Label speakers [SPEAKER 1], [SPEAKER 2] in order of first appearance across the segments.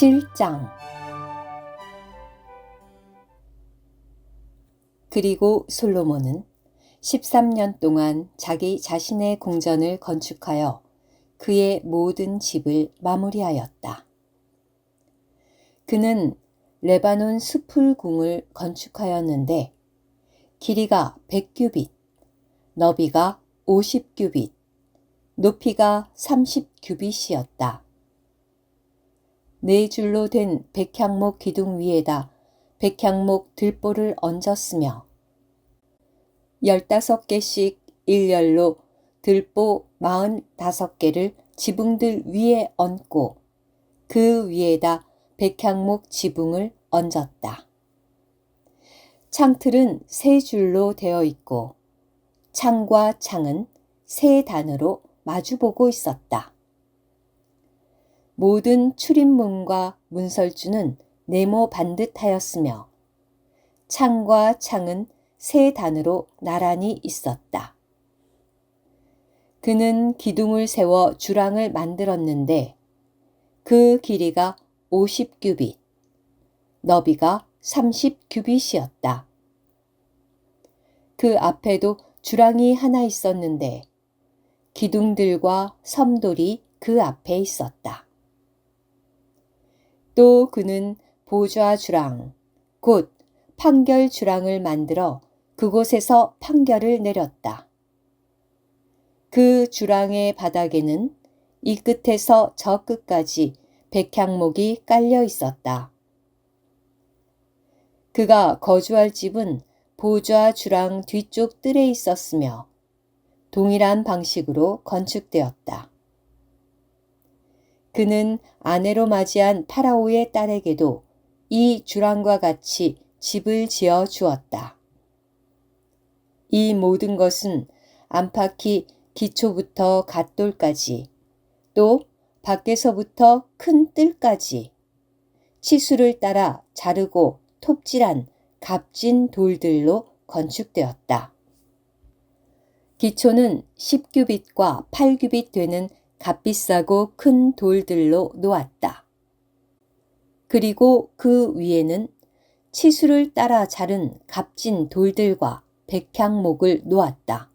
[SPEAKER 1] 7장 그리고 솔로몬은 13년 동안 자기 자신의 궁전을 건축하여 그의 모든 집을 마무리하였다. 그는 레바논 수풀궁을 건축하였는데 길이가 100규빗, 너비가 50규빗, 높이가 30규빗이었다. 네 줄로 된 백향목 기둥 위에다 백향목 들보를 얹었으며 열다섯 개씩 일렬로 들보 마흔다섯 개를 지붕들 위에 얹고 그 위에다 백향목 지붕을 얹었다. 창틀은 세 줄로 되어 있고 창과 창은 세 단으로 마주보고 있었다. 모든 출입문과 문설주는 네모 반듯하였으며 창과 창은 세 단으로 나란히 있었다. 그는 기둥을 세워 주랑을 만들었는데 그 길이가 50규빗, 너비가 30규빗이었다. 그 앞에도 주랑이 하나 있었는데 기둥들과 섬돌이 그 앞에 있었다. 또 그는 보좌 주랑, 곧 판결 주랑을 만들어 그곳에서 판결을 내렸다. 그 주랑의 바닥에는 이 끝에서 저 끝까지 백향목이 깔려 있었다. 그가 거주할 집은 보좌 주랑 뒤쪽 뜰에 있었으며 동일한 방식으로 건축되었다. 그는 아내로 맞이한 파라오의 딸에게도 이 주랑과 같이 집을 지어 주었다. 이 모든 것은 안팎이 기초부터 갓돌까지 또 밖에서부터 큰 뜰까지 치수를 따라 자르고 톱질한 값진 돌들로 건축되었다. 기초는 10규빗과 8규빗 되는 값비싸고 큰 돌들로 놓았다. 그리고 그 위에는 치수를 따라 자른 값진 돌들과 백향목을 놓았다.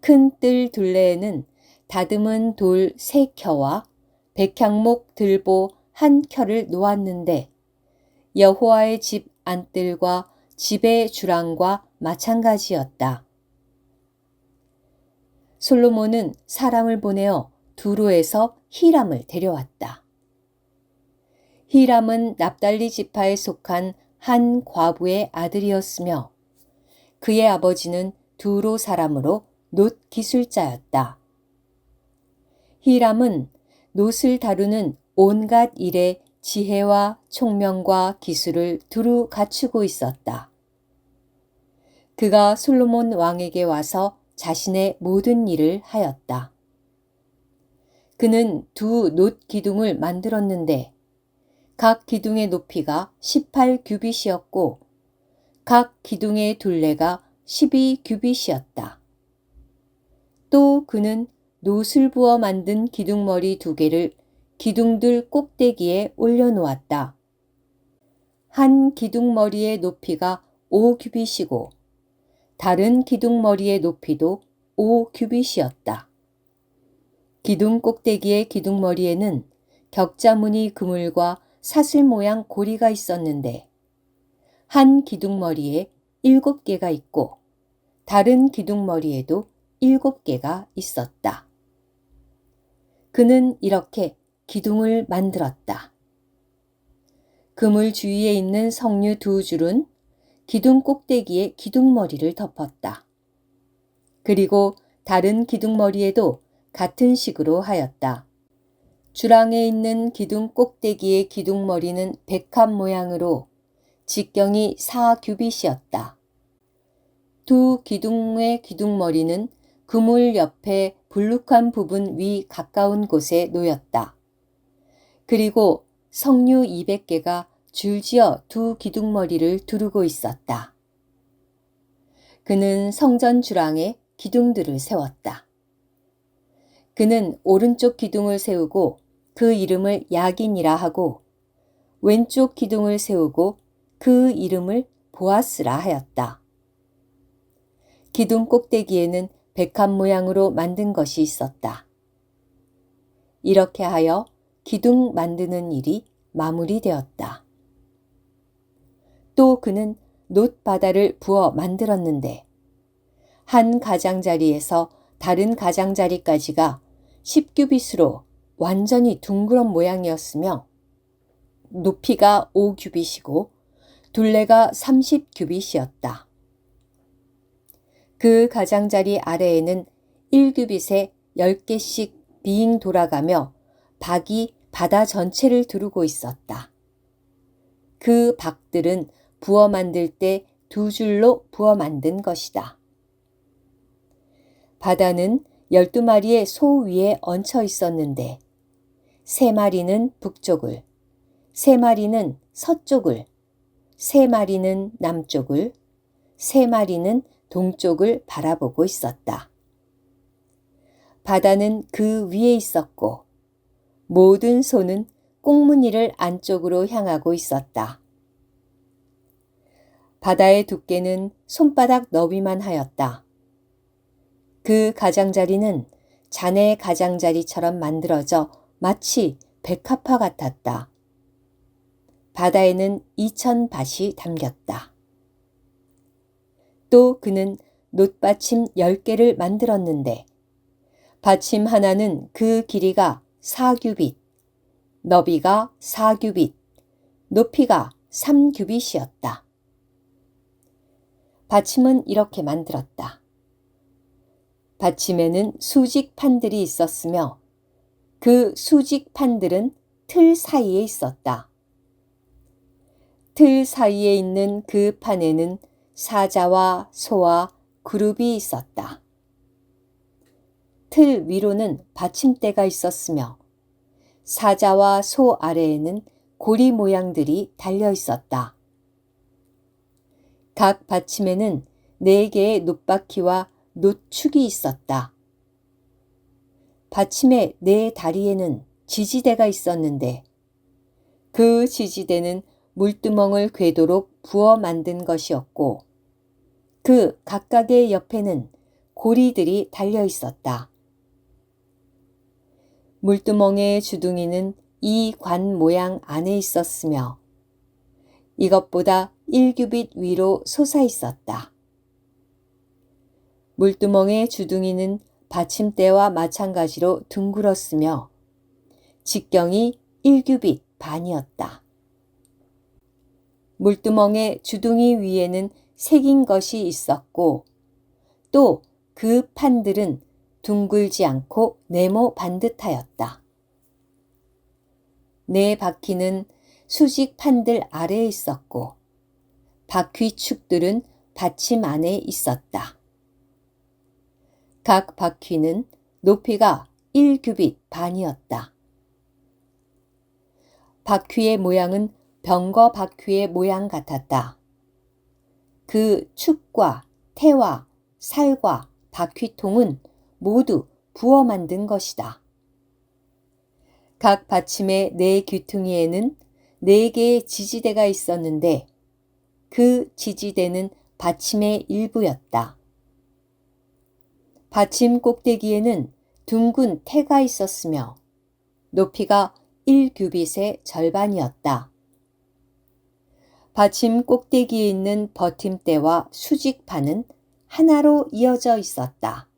[SPEAKER 1] 큰 뜰 둘레에는 다듬은 돌 세 켜와 백향목 들보 한 켜를 놓았는데 여호와의 집 안뜰과 집의 주랑과 마찬가지였다. 솔로몬은 사람을 보내어 두로에서 히람을 데려왔다. 히람은 납달리 지파에 속한 한 과부의 아들이었으며 그의 아버지는 두로 사람으로 놋 기술자였다. 히람은 놋을 다루는 온갖 일에 지혜와 총명과 기술을 두루 갖추고 있었다. 그가 솔로몬 왕에게 와서 자신의 모든 일을 하였다. 그는 두 놋 기둥을 만들었는데 각 기둥의 높이가 18규빗이었고 각 기둥의 둘레가 12규빗이었다. 또 그는 놋을 부어 만든 기둥머리 두 개를 기둥들 꼭대기에 올려놓았다. 한 기둥머리의 높이가 5규빗이고 다른 기둥머리의 높이도 5규빗이었다. 기둥 꼭대기의 기둥머리에는 격자무늬 그물과 사슬 모양 고리가 있었는데 한 기둥머리에 7개가 있고 다른 기둥머리에도 7개가 있었다. 그는 이렇게 기둥을 만들었다. 그물 주위에 있는 석류 두 줄은 기둥 꼭대기에 기둥머리를 덮었다. 그리고 다른 기둥머리에도 같은 식으로 하였다. 주랑에 있는 기둥 꼭대기의 기둥머리는 백합 모양으로 직경이 4규빗이었다. 두 기둥의 기둥머리는 그물 옆에 불룩한 부분 위 가까운 곳에 놓였다. 그리고 석류 200개가 줄지어 두 기둥머리를 두르고 있었다. 그는 성전 주랑에 기둥들을 세웠다. 그는 오른쪽 기둥을 세우고 그 이름을 야긴이라 하고 왼쪽 기둥을 세우고 그 이름을 보아스라 하였다. 기둥 꼭대기에는 백합 모양으로 만든 것이 있었다. 이렇게 하여 기둥 만드는 일이 마무리되었다. 또 그는 놋바다를 부어 만들었는데 한 가장자리에서 다른 가장자리까지가 10규빗으로 완전히 둥그런 모양이었으며 높이가 5규빗이고 둘레가 30규빗이었다. 그 가장자리 아래에는 1규빗에 10개씩 빙 돌아가며 박이 바다 전체를 두르고 있었다. 그 박들은 부어 만들 때 두 줄로 부어 만든 것이다. 바다는 12마리의 소 위에 얹혀 있었는데 세 마리는 북쪽을, 세 마리는 서쪽을, 세 마리는 남쪽을, 세 마리는 동쪽을 바라보고 있었다. 바다는 그 위에 있었고 모든 소는 꽁무니를 안쪽으로 향하고 있었다. 바다의 두께는 손바닥 너비만 하였다. 그 가장자리는 자네 가장자리처럼 만들어져 마치 백합화 같았다. 바다에는 이천 밭이 담겼다. 또 그는 놋받침 열개를 만들었는데 받침 하나는 그 길이가 4규빗, 너비가 4규빗, 높이가 3규빗이었다. 받침은 이렇게 만들었다. 받침에는 수직 판들이 있었으며 그 수직 판들은 틀 사이에 있었다. 틀 사이에 있는 그 판에는 사자와 소와 그룹이 있었다. 틀 위로는 받침대가 있었으며 사자와 소 아래에는 고리 모양들이 달려 있었다. 각 받침에는 네 개의 놋바퀴와 놋축이 있었다. 받침의 네 다리에는 지지대가 있었는데 그 지지대는 물두멍을 궤도록 부어 만든 것이었고 그 각각의 옆에는 고리들이 달려 있었다. 물두멍의 주둥이는 이 관 모양 안에 있었으며 이것보다 1규빗 위로 솟아 있었다. 물두멍의 주둥이는 받침대와 마찬가지로 둥글었으며 직경이 1규빗 반이었다. 물두멍의 주둥이 위에는 새긴 것이 있었고 또 그 판들은 둥글지 않고 네모 반듯하였다. 네 바퀴는 수직 판들 아래에 있었고 바퀴축들은 받침 안에 있었다. 각 바퀴는 높이가 1규빗 반이었다. 바퀴의 모양은 병거 바퀴의 모양 같았다. 그 축과 태와 살과 바퀴통은 모두 부어 만든 것이다. 각 받침의 네 귀퉁이에는 네 개의 지지대가 있었는데 그 지지대는 받침의 일부였다. 받침 꼭대기에는 둥근 태가 있었으며 높이가 1규빗의 절반이었다. 받침 꼭대기에 있는 버팀대와 수직판은 하나로 이어져 있었다.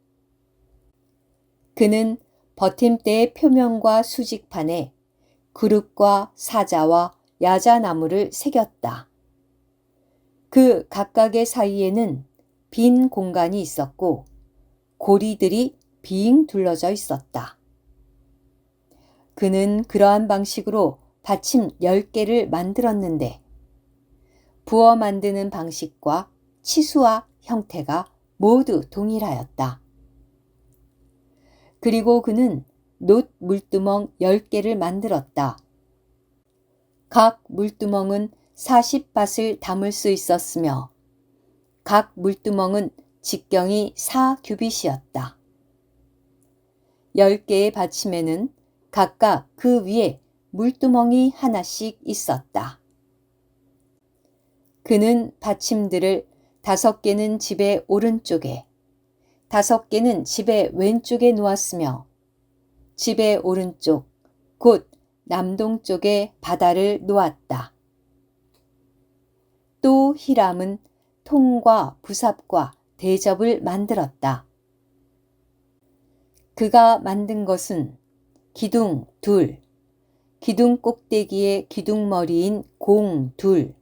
[SPEAKER 1] 그는 버팀대의 표면과 수직판에 그룹과 사자와 야자나무를 새겼다. 그 각각의 사이에는 빈 공간이 있었고 고리들이 빙 둘러져 있었다. 그는 그러한 방식으로 받침 10개를 만들었는데 부어 만드는 방식과 치수와 형태가 모두 동일하였다. 그리고 그는 놋 물두멍 10개를 만들었다. 각 물두멍은 40밭을 담을 수 있었으며 각 물두멍은 직경이 4규빗이었다. 10개의 받침에는 각각 그 위에 물두멍이 하나씩 있었다. 그는 받침들을 다섯 개는 집의 오른쪽에, 다섯 개는 집의 왼쪽에 놓았으며, 집의 오른쪽, 곧 남동쪽에 바다를 놓았다. 또 히람은 통과 부삽과 대접을 만들었다. 그가 만든 것은 기둥 둘, 기둥 꼭대기에 기둥머리인 공 둘,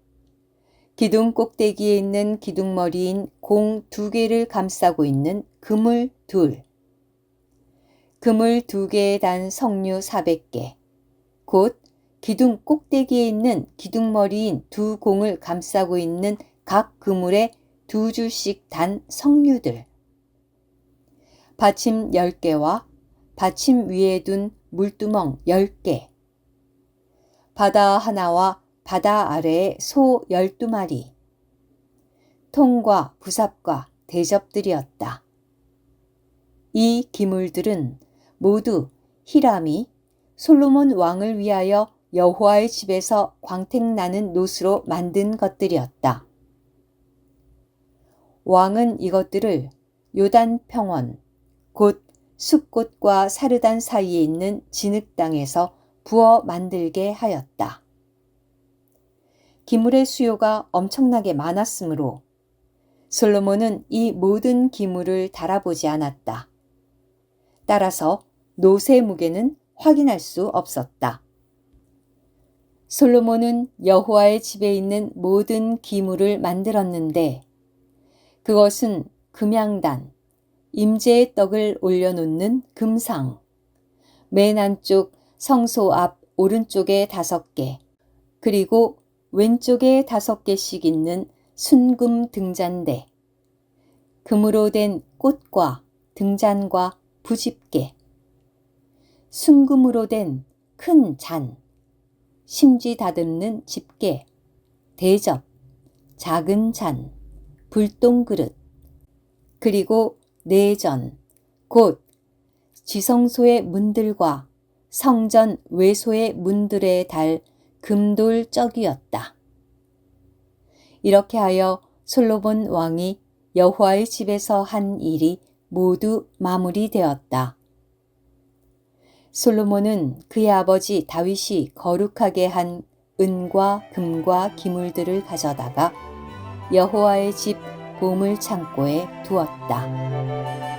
[SPEAKER 1] 기둥 꼭대기에 있는 기둥머리인 공 두 개를 감싸고 있는 그물 둘, 그물 두 개에 단 석류 400개, 곧 기둥 꼭대기에 있는 기둥머리인 두 공을 감싸고 있는 각 그물에 두 줄씩 단 석류들, 받침 10개와 받침 위에 둔 물두멍 10개, 바다 하나와 바다 아래에 소 12마리, 통과 부삽과 대접들이었다. 이 기물들은 모두 히람이 솔로몬 왕을 위하여 여호와의 집에서 광택나는 노스로 만든 것들이었다. 왕은 이것들을 요단 평원, 곧 숲꽃과 사르단 사이에 있는 진흙 땅에서 부어 만들게 하였다. 기물의 수요가 엄청나게 많았으므로 솔로몬은 이 모든 기물을 달아보지 않았다. 따라서 노새 무게는 확인할 수 없었다. 솔로몬은 여호와의 집에 있는 모든 기물을 만들었는데 그것은 금양단, 임재의 떡을 올려놓는 금상, 맨 안쪽 성소 앞 오른쪽에 다섯 개, 그리고 왼쪽에 다섯 개씩 있는 순금 등잔대, 금으로 된 꽃과 등잔과 부집게, 순금으로 된 큰 잔, 심지 다듬는 집게, 대접, 작은 잔, 불똥 그릇, 그리고 내전, 곧 지성소의 문들과 성전 외소의 문들에 달 금돌 쩍이었다. 이렇게 하여 솔로몬 왕이 여호와의 집에서 한 일이 모두 마무리되었다. 솔로몬은 그의 아버지 다윗이 거룩하게 한 은과 금과 기물들을 가져다가 여호와의 집 보물 창고에 두었다.